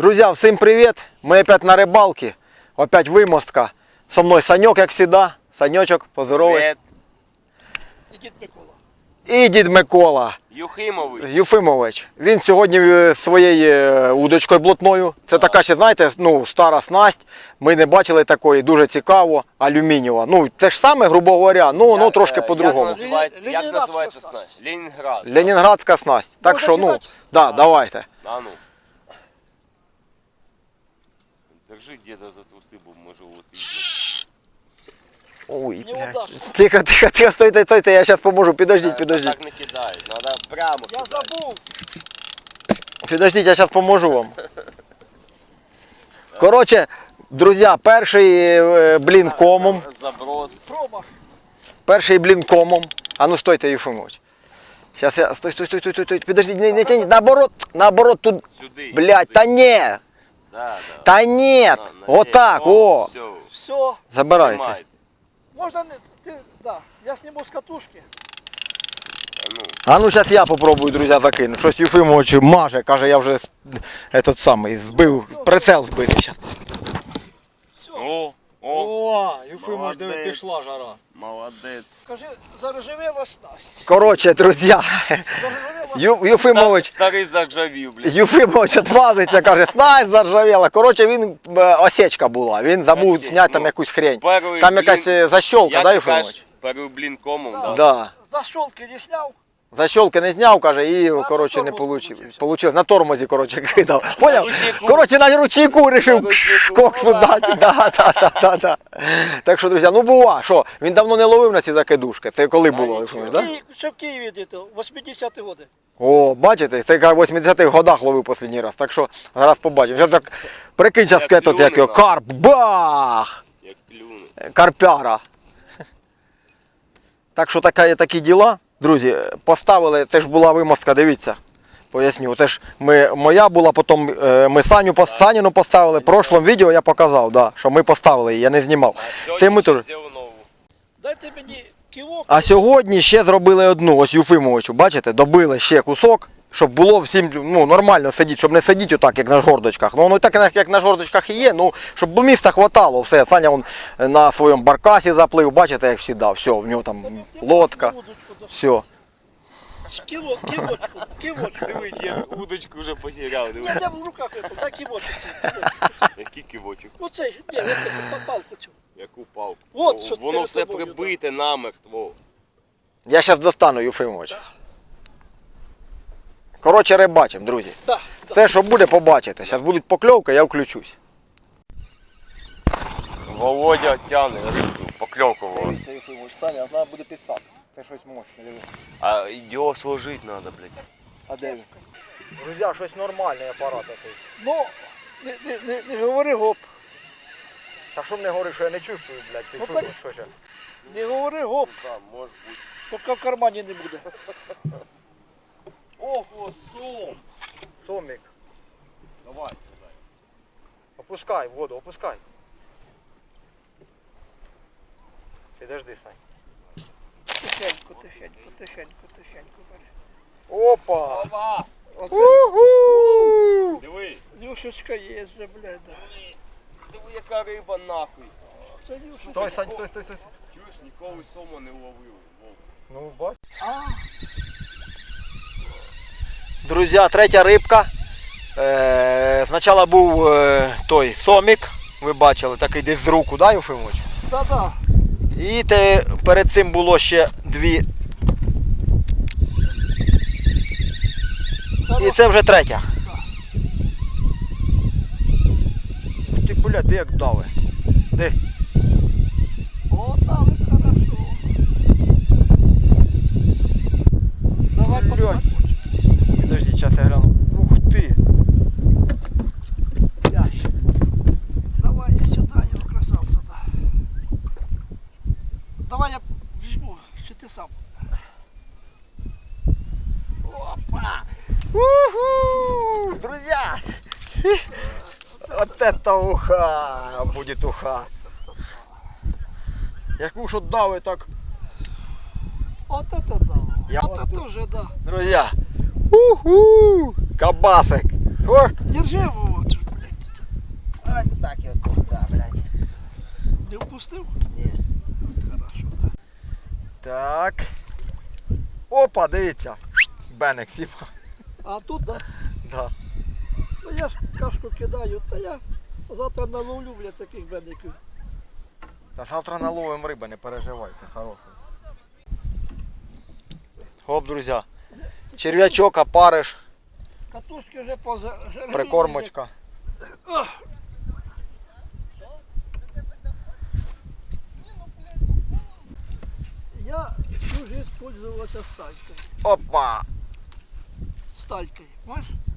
Друзья, всем привет! Мы опять на рыбалке. Опять вымостка. Со мной Санек, як всегда. Санечок, поздоровай. Привет. І дід Микола. І дід Микола Юхимовий. Юфимович. Він сьогодні е, своєю е, удочкою блотною. Це така ще, знаєте, ну, стара снасть. Ми не бачили такої, дуже цікаво. Алюмінієва. Ну, те ж саме, грубо говоря, ну, воно Як, трошки е, по-другому. Як називається, як Ленінградська називається снасть. снасть? Ленінград. Ленінградська снасть. Так Можна що, ну, кидати? да, давайте. А ну. Держи діда за труси, бо може от і. Ой, блядь. Неудачно. Тихо, тихо, тихо, стойте, стойте, я зараз поможу. Підождіть, Та- підождіть. Так не кидають, треба прямо Я кидати. забув. Підождіть, я зараз поможу вам. Коротше, друзі, перший е, блін комом. Заброс. Промах. Перший блін комом. А ну стойте, Єфимович. Зараз я. Стой, стой, стой, стой, стой, стой. Підождіть, не, не тяніть. Наоборот, наоборот, тут. Сюди. Блядь, сюди. та ні. Да, да. Та ні. Отак, ні. о. Все, Все. Забирайте. тримайте. можно... не. Ти, да. Я сниму с катушки. А ну. А ну зараз я попробую, друзі, закину. Щось Єфимович маже, каже, я вже с- этот самий збив, прицел збитий зараз. Все, о, Єфимович, диви, Молодець. пішла жара. молодець. Скажи, заржавела снасть. Коротше, друзі, Заржавела Ю- Єфимович, Старий заржавів, блядь. Юфимович відвалиться, каже, снасть заржавіла. Коротше, він е, осечка була. Він забув Осечка, зняти там ну, якусь хрень. Перший Там блін- якась е, Як да, ти Юфимович? Перший блін Да. да? Да. Защолки не сняв. Защолки не зняв, каже, і коротше не вийшло. Получилось. На тормозі, коротше, кидав. Поняв? Коротше, на ручейку вирішив коксу дати. Да, да, да, да, да. Так що, друзі, ну бува, що, він давно не ловив на ці закидушки. Це коли було, В да? Ще в Києві діти, 80-ті роки. О, бачите, це каже, в 80-х годах ловив останній раз. Так що зараз побачимо. Зараз так прикинь, зараз Як скетот, як його карп, бах! Як. Карпяра. Так що така такі діла. Друзі, поставили, це ж була вимостка, дивіться. Поясню, це ж ми, моя була, потім е, ми Саню, пос- Саніну поставили. В прошлому відео я показав, да, що ми поставили її, я не знімав. А Це ми теж. Дайте мені кивок. А сьогодні ще зробили одну, ось Юфимовичу, бачите, добили ще кусок, щоб було всім ну, нормально сидіти, щоб не сидіти отак, як на жордочках. Ну, воно так, як- на жордочках і є, ну, щоб міста хватало, все. Саня он на своєму баркасі заплив, бачите, як завжди, все, в нього там лодка, Удочку до- все. Кіло, кивочку, кивочку. Диви, удочку вже потеряв. Диви. Я де в руках випав, дай кивочок. Який кивочок, Оцей, ні, оцей, палку цю. яку палку. От, О, що Воно перед все тобою, прибите намертво. Я зараз достану Юфимович. Коротше, рибачимо, друзі. Да, Все, що буде, побачите. Зараз будуть покльовки, я включусь. Володя тяне рибку, покльовку вон. Це Юфимович, Саня, вона буде підсак. Це щось мощне. А його сложити треба, блядь. А де він? Друзі, щось нормальний апарат якийсь. Ну, не, не, не, не говори гоп. Та що мені говориш, що я не чувствую, блядь, ти Ну що, так- що ще? Не говори гоп, Да, може бути. поки в кармані не буде. Ого, сом! Сомік, Давай. опускай в воду, опускай. Підожди, Сань. Тихенько, тихенько, тихенько, тихенько. бери. Опа! Опа! Оце Диви, Нюшечка є вже, блядь. да. диви, яка риба нахуй. Це нюшечка. Стой, Сань, стой, стой, стой. Чуєш, ніколи сома не ловив. Ну, бач. А, Друзі, третя рибка. Е, спочатку був е, той сомік, ви бачили, такий десь з руку, да, Юфимович? да-да. І те, перед цим було ще дві. І це вже третя. Ти, блядь, ти як дави. Ти. О, і хорошо. Давай. Подожди, зараз я гляну. Ух ти. Ящик. Давай я сюда его, красавца, да. Давай я візьму, чи ти сам. Опа! Уху! Друзья! Вот это уха! Будет уха! Яку що дави так. Вот это да. Я вот вот это тут. уже да. Друзья! Уху! Кабасик! О! Держи его вот. А так я тут, да, блядь. Не впустив? Ні. Хорошо, да. Так. Опа, дивіться. Бенек сіпа. А тут, да? Да. Ну я ж кашку кидаю, та я завтра наловлю, блядь, таких бедиків. Та завтра наловимо риби, не переживайте, хороший. Хоп, друзі. Черв'ячок, опариш, Катушки вже поза... прикормочка. Я всю жизнь пользовался. Опа! Сталькой, понимаешь?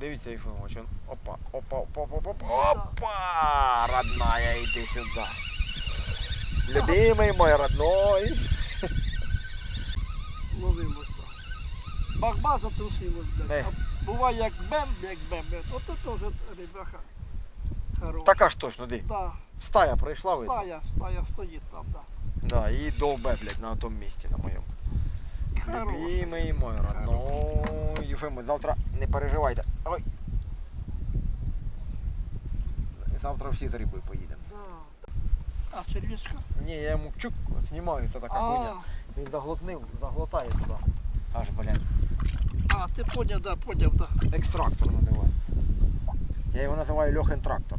Дивіться, Єфимович, он. Опа, опа, опа, опа, опа. Опа! Родная, иди сюда. Любимый мой родной. Ловимо так. Бахба затрусилось, блядь. А буває як бем, як бем, блядь. От це вже ребяха. Хороша. Така ж точно, ди. Да, Стая прийшла, видно? стая, стая стоїть там, да. Да, і довбе, блядь, на тому місці на моєму. Любимий мой родной. Єфимович, завтра не переживайте. Ой. Завтра всі з рибою поїдемо. А, червячка? Ні, я йому чук, знімаю, це така А, хуйня. Він заглотнив, заглотає туди. Аж, блядь. а, ти поняв, да, поняв, да. Екстрактор називаю. Я його називаю Льохин трактор.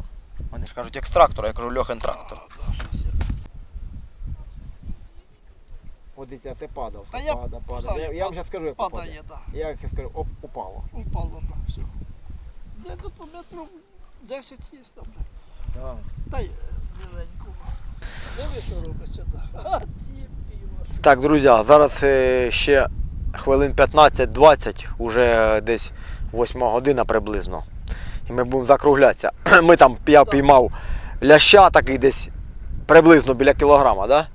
Вони ж кажуть екстрактор, я кажу Льохин трактор. А, да, щас я- Подивіться, це падав. Та я падав, падав. знаю, Я, я вам зараз скажу, як падає. Падає, да. Я як скажу, оп, упало. Упало, да, все. Де ну то метрів 10 є там. Да. Та й миленького. Диви, що робиться, да. А, ті піва. що. Так, друзі, зараз е, ще хвилин 15-20, уже десь 8 година приблизно. І ми будемо закруглятися. Ми там, я Так. піймав ляща такий десь приблизно біля кілограма, да?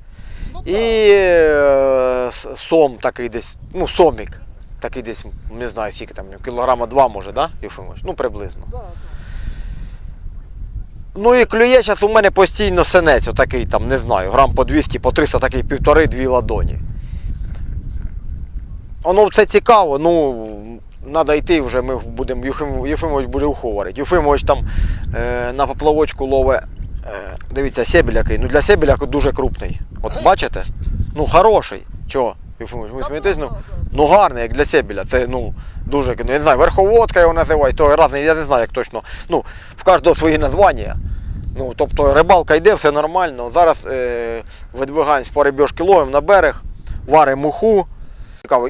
Ну, І е, сом такий десь, ну сомік. Такий десь, не знаю, скільки там, кілограма два може, да, Єфимович? Ну, приблизно. Ну і клює зараз у мене постійно синець, отакий там, не знаю, грам по 200, по 300, такий півтори-дві ладоні. Воно це цікаво, ну, треба йти вже, ми будемо, Єфимович буде уховарити. Юфимович там е, на поплавочку ловить, дивіться, себіль який. Ну для себіля дуже крупний. От бачите? Ну хороший. Чого? Ви смієтесь? Ну. Ну гарний, як для Себіля. Це ну дуже ну, я не знаю, верховодка його називають, то разний, я не знаю, як точно. Ну, в кожного свої названня. Ну, тобто рибалка йде, все нормально. Зараз е, видвигаємось по рибьошки ловимо на берег, варимо муху.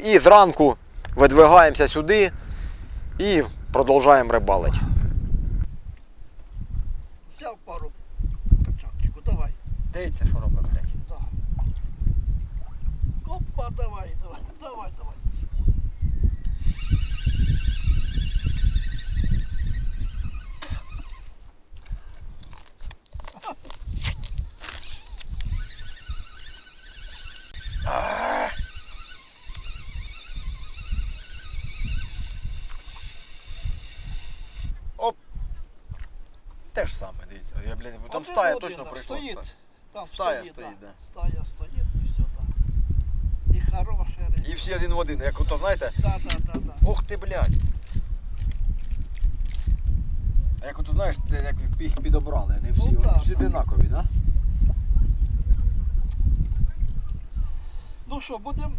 І зранку видвигаємося сюди і продовжуємо рибалити. Взяв пару качанчику, давай. Дивіться, що робить, блядь. Да. Опа, давай, давай, давай, давай. Те ж саме, дивіться. Я, блін, там стая точно прийшла. Там Стая стоїть, стоїть, да. да. Стая стоїть і все, да. І хороша риба. І всі один в один, як ото, знаєте, Да, да, да, да. Ух ти, блядь. А як ото знаєш, де- як їх підобрали, не всі, Ну, вони так, всі так. одинакові, да? Ну що, будемо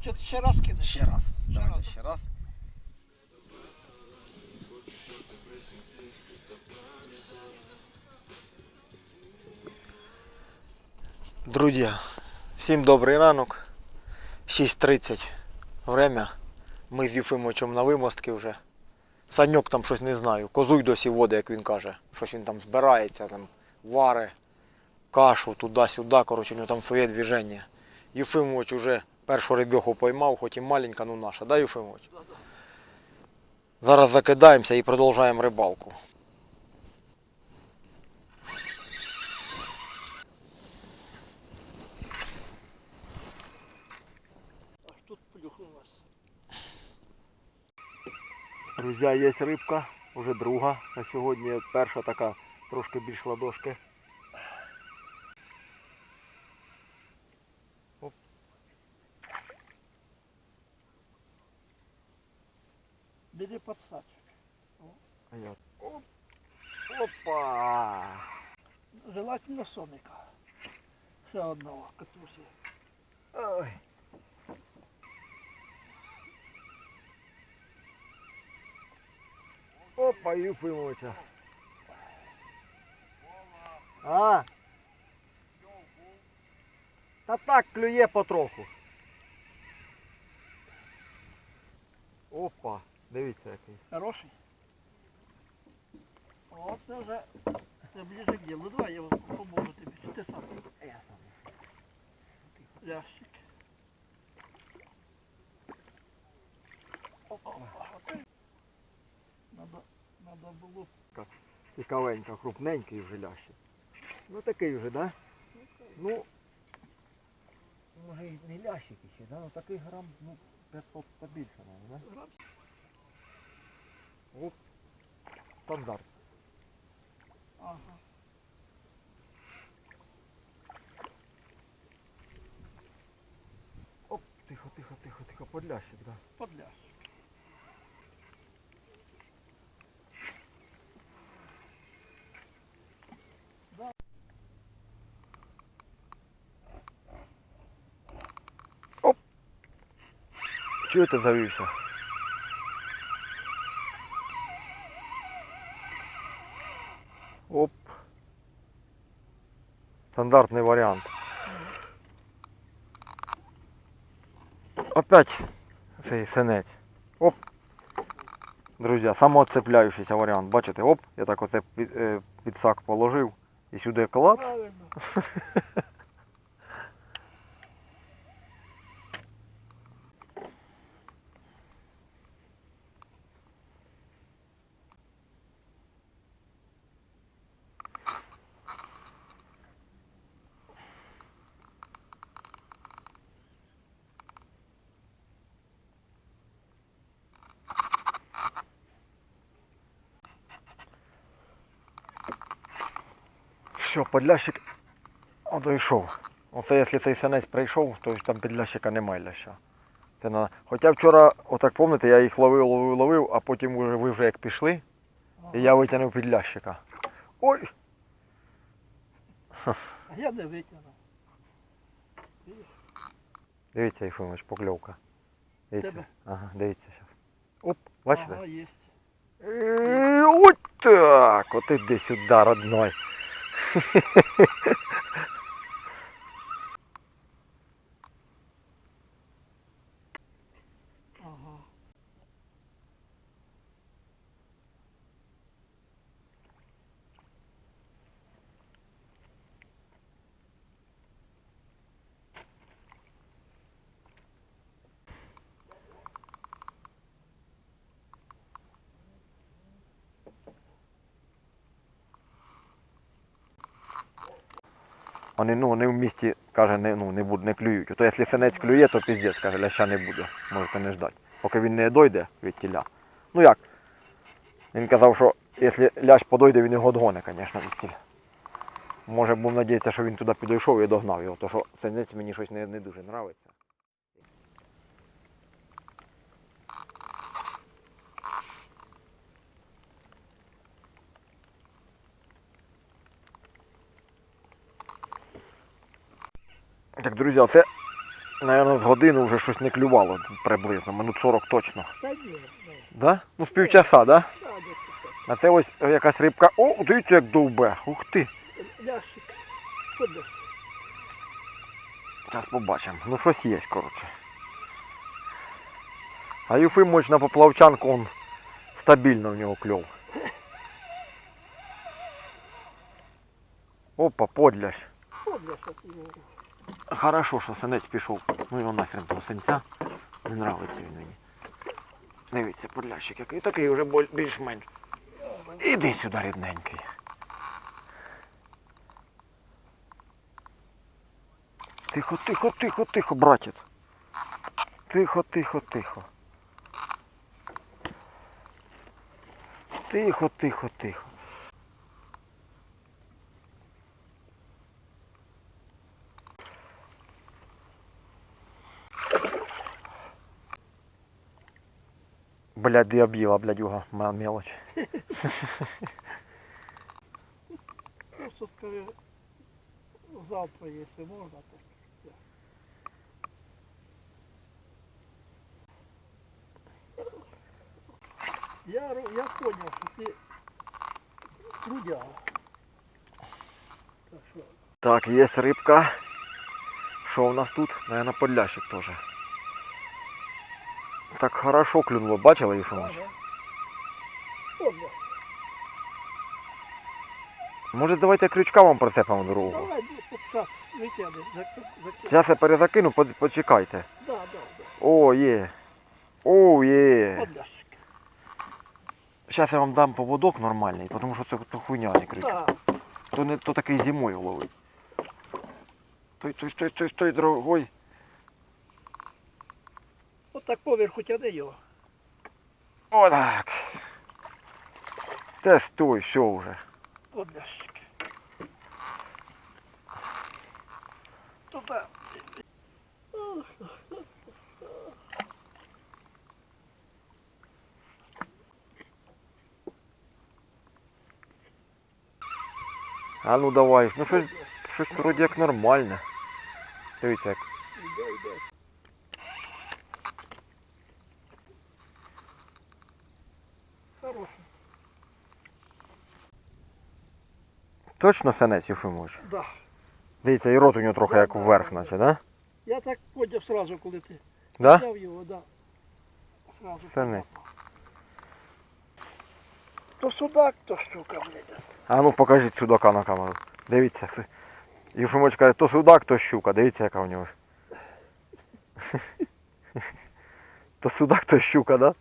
ще, ще раз кидати? Ще раз. Ще Давайте раз. ще раз. Друзі, всім добрий ранок. 6.30 время. Ми з Єфимовичем на вимостки вже. Саньок там щось не знаю. Козуй досі води, як він каже. Щось він там збирається, там вари, кашу туди-сюди. Коротше, у нього там своє движення. Єфимович уже першу рибьоху поймав, хоч і маленька, ну наша, да, да. Зараз закидаємося і продовжуємо рибалку. Друзі, є рибка, вже друга. На сьогодні перша така трошки більш ладошки. Бери подсадчик. А я... Опа! Желательно соника. Ще одного катусі. Ой. Опа. А. Та так клює потроху. Опа, дивіться який. Хороший. О, це вже це ближе к ділу. Давай я поможу тобі. Чи ти сам? Я сам. Лящик. Опа, опа. Надо було. Цікавенько, крупненький вже лящик. Ну такий вже, да? Ну, може і не лящик ще, да? Ну такий грам, ну, побільше, мабуть, да? Оп. Стандарт. Ага. Оп, тихо, тихо, тихо, тихо, подлящик, да. Подлящик. Ти завівся? Оп. Стандартний варіант. Опять цей синець. Оп. Друзі, самооцепляючийся варіант. Бачите, оп, я так оце під, е, під сак положив і сюди клац. Все, подлящик одійшов. Оце якщо цей синець прийшов, то там підлящика немає ляща. Це на... Хоча вчора, отак пам'ятаєте, я їх ловив, ловив, ловив, а потім вже, ви вже як пішли, і я витягнув підлящика. Ой! А я не витягнув. Дивіться, Єфимович, покльовка. Дивіться. Тебе? Ага, дивіться зараз. Оп, бачите? Ага, є. Е, Ось так! От іди сюди, родной. Ha, ha, ha, ha. Вони, ну, вони в місті, каже, не, ну, не, будуть, не клюють. То якщо синець клює, то піздець, каже, ляща не буде. Можете не ждати. Поки він не дойде від тіля. Ну як? Він казав, що якщо лящ подойде, він його догоне, звісно, від тіля. Може був надіятися, що він туди підійшов і догнав його, то що синець мені щось не, не дуже подобається. Так, друзі, це, мабуть, з годину вже щось не клювало приблизно, минут 40 точно. Да? Ну, з півчаса, да? А це ось якась рибка. О, дивіться, як довбе. Ух ти. Куди? Зараз побачимо. Ну щось є, коротше. А Юфимович на поплавчанку он стабільно в нього кльов. Опа, ти його? Хорошо, що синець пішов. Ну його нахрен того синця. Не нравиться він мені. Дивіться, подлящик який такий вже більш-менш. Іди сюди, рідненький. Тихо, тихо, тихо, тихо, братець. Тихо, тихо, тихо. Тихо, тихо, тихо. Блядь, я об'їла, блядь, його ма- мелочь. то скажи, завтра, якщо можна, так. Я, я понял, що ти трудяга. Так Так, є рибка. Що у нас тут? Наверное, подлящик теж. Так хорошо клюнуло, бачили, Єфимович? ага. Понял. Може давайте крючка вам прицепимо другу? Давай, ну, Зараз я перезакину, почекайте. Да, да, да. О, є. О, є. Зараз я вам дам поводок нормальний, тому що це то хуйня не крючок. Так. То не то такий зимою ловить. Той, той, той, той, той, дорогой. От поверху тяни його. Отак. Тестуй, все вже. Подляшик. Туда. А ну давай. Ну щось, щось вроді як нормальне. Дивіться як. Точно сенець Єфимович? Да. Дивіться, і рот у нього трохи як вверх, наче, да? Я так поняв сразу, коли ти Да? взяв його, да. Сразу. Сенець. То судак, то щука, блядь. А ну покажіть судака на камеру. Дивіться. Єфимович каже, то судак, то щука. Дивіться, яка у нього. То судак, то щука, да?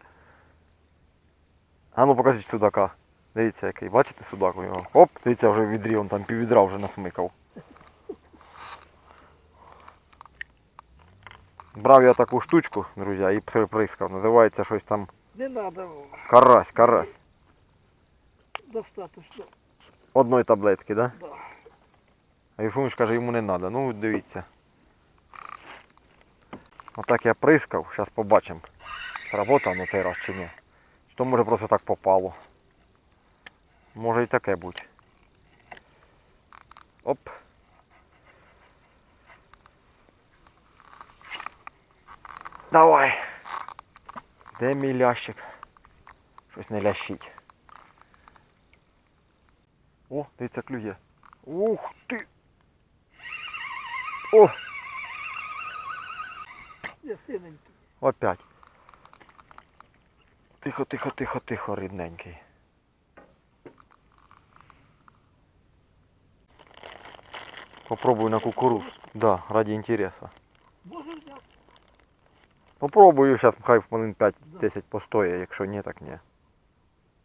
А ну покажіть судака. Дивіться який. Бачите судак у нього? Оп, дивіться, вже в відрі, он там піввідра вже насмикав. Брав я таку штучку, друзі, і приприскав. Називається щось там Не надо карась, карась. достаточно. Одної таблетки, да? Да. А Єфимович каже, йому не треба. Ну, дивіться. Отак я прискав, зараз побачимо. Сработав на цей раз чи ні. Чи то може просто так попало. Може і таке бути. Оп. Давай. Де мій лящик? Щось не лящить. О, дивіться, клює. Ух ти! О, Я синенький. опять. Тихо, тихо, тихо, тихо, рідненький. Попробуй на кукурузу. Да, ради интереса. Попробую зараз, хай хвилин 5-10 постоє, якщо ні, так ні.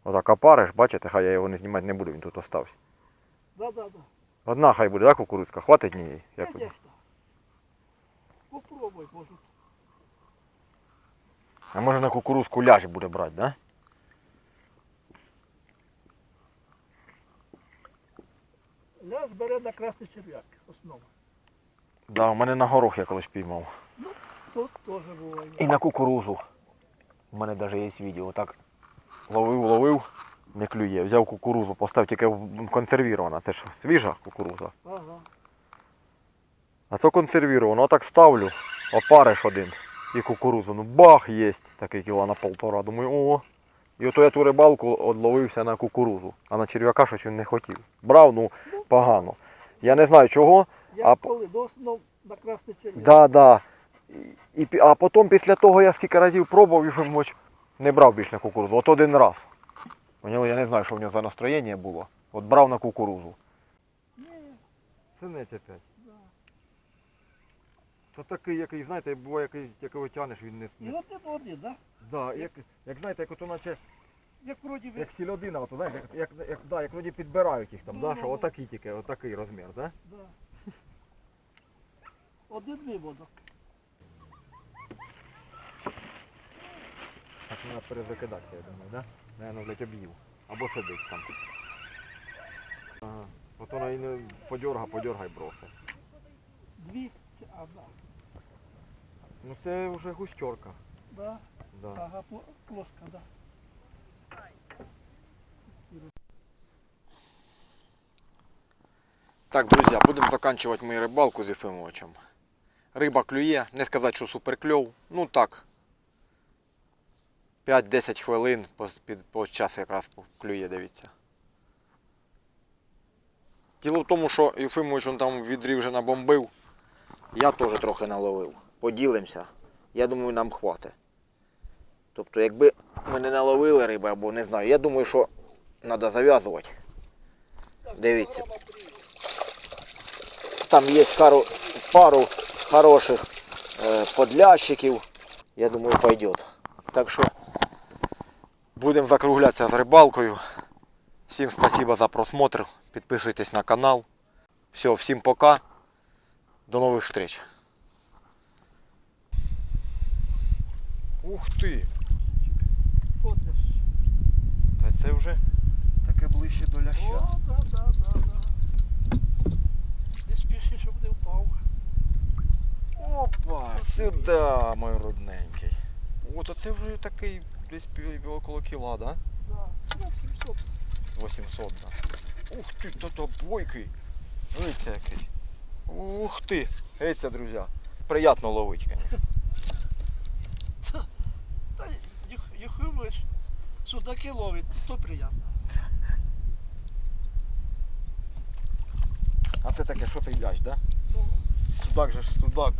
Отак опариш, бачите, хай я його не знімати не буду, він тут остався. Да, да, да. Одна хай буде, так, кукурузка? Хватить ні? Як? Конечно. Попробуй, може. А може на кукурузку ляж буде брати, да? Ляж бере на красний черв'як, основа. Да, у мене на горох я колись піймав. Тут теж буває. І на кукурузу. У мене навіть є відео. Так ловив, ловив, не клює. Взяв кукурузу, постав тільки консервірована. Це ж свіжа кукуруза. Ага. А то консервіровано. Отак ставлю, опариш один і кукурузу. Ну бах, єсть. Такий кіла на полтора. Думаю, о. І ото я ту рибалку одловився на кукурузу, а на черв'яка щось він не хотів. Брав, ну погано. Я не знаю чого. Я А коли до основ на красний черв'як. Да, да. І, а потім після того я скільки разів пробував і Фимоч не брав більше на кукурузу. От один раз. У нього я не знаю, що в нього за настроєння було. От брав на кукурузу. Ні, Синець опять. да. Це такий, який, знаєте, буває, який, якого тянеш, він не. І от це один, да? Да, як, як знаєте, як ото наче, Як вроді ви. як сільодина, ото, знаєте, як, як, як, да, як вроді підбирають їх там, Ну, да, ну, що ну. отакий тільки, отакий розмір, да? Да. Один виводок. Так треба перезакидатися, я думаю, да? Наверно, блядь, об'їв. Або сидить там. Ага. От вона і не подьорга, подьоргай бросить. Дві. чи- А, да. Ну це вже густерка. Да. Да. Ага, пл- плоска, да. Так, друзі, будемо закінчувати мою рибалку з Єфимовичем. Риба клює, не сказати, що суперкльов. Ну так. 5-10 хвилин по, під, по час якраз клює, дивіться. Діло в тому, що Єфимович он там відрів вже набомбив. Я теж трохи наловив. Поділимося. Я думаю, нам хватить. Тобто, якби ми не наловили риби або не знаю, я думаю, що треба зав'язувати. Дивіться. Там є пару, пару хороших е, подлящиків. Я думаю, пойдет. Так що будемо закруглятися з рибалкою. Всім спасибо за просмотр. Підписуйтесь на канал. Все, всім пока. До нових встреч. Ух ти! Та це вже таке ближче до ляща. О, да, да, да, да. Не спіши, щоб не впав. Опа, сюди, мой родненький. От оце вже такий десь пів- около кіла, да? Да. Ну, 700. 800, да. Ух ти, то то бойкий. Дивіться який. Ух ти. Гейця, друзі. Приятно ловить, конечно. Та їх. Судаки ловить, то приємно. А це таке, що ти лящ, да? Ну, Судак же ж судак.